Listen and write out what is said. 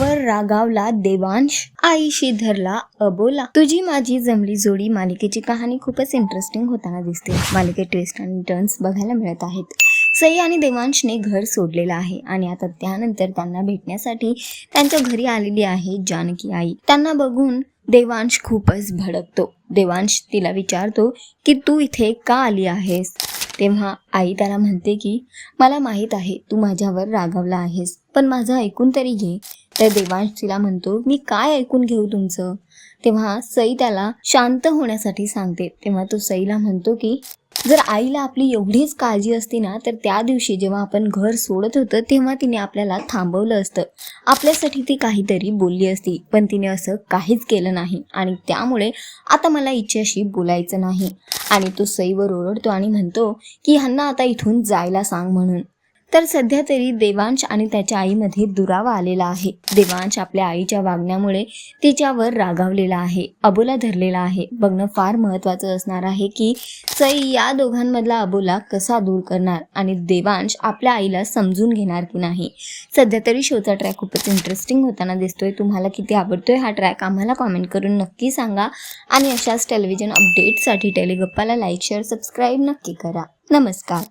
वर रागावला देवांश. आईशी धरला अबोला. तुझी माझी जमली जोडी मालिकेची कहाणी खूपच इंटरेस्टिंग होताना दिसते. मालिकेत ट्विस्ट आणि टर्न्स बघायला मिळत आहेत. सई आणि देवांशने घर सोडलेलं आहे आणि आता त्यानंतर त्यांना भेटण्यासाठी त्यांच्या घरी आलेली आहे जानकी आई. त्यांना बघून देवांश खूपच भडकतो. देवांश तिला विचारतो की तू इथे का आली आहेस? तेव्हा आई त्याला म्हणते की मला माहीत आहे तू माझ्यावर रागावला आहेस पण माझं ऐकून तरी घे. तर देवांश तिला म्हणतो मी काय ऐकून घेऊ तुमचं? तेव्हा सई त्याला शांत होण्यासाठी सांगते. तेव्हा तो सईला म्हणतो की जर आईला आपली एवढीच काळजी असती ना तर त्या दिवशी जेव्हा आपण घर सोडत होतं तेव्हा तिने आपल्याला थांबवलं असतं. आपल्यासाठी ती काहीतरी बोलली असती पण तिने असं काहीच केलं नाही आणि त्यामुळे आता मला इच्छाशी बोलायचं नाही. आणि तो सईवर ओरडतो आणि म्हणतो की ह्यांना आता इथून जायला सांग म्हणून. तर सध्या तरी देवांश आणि त्याच्या आईमध्ये दुरावा आलेला आहे. देवांश आपल्या आईच्या वागण्यामुळे तिच्यावर रागावलेला आहे अबोला धरलेला आहे. बघणं फार महत्त्वाचं असणार आहे की सई या दोघांमधला अबोला कसा दूर करणार आणि देवांश आपल्या आईला समजून घेणार की नाही? सध्या तरी शोचा ट्रॅक खूपच इंटरेस्टिंग होताना दिसतोय. तुम्हाला किती आवडतोय हा ट्रॅक आम्हाला कॉमेंट करून नक्की सांगा. आणि अशाच टेलिव्हिजन अपडेटसाठी टेलिगप्पाला लाईक शेअर सबस्क्राईब नक्की करा. नमस्कार.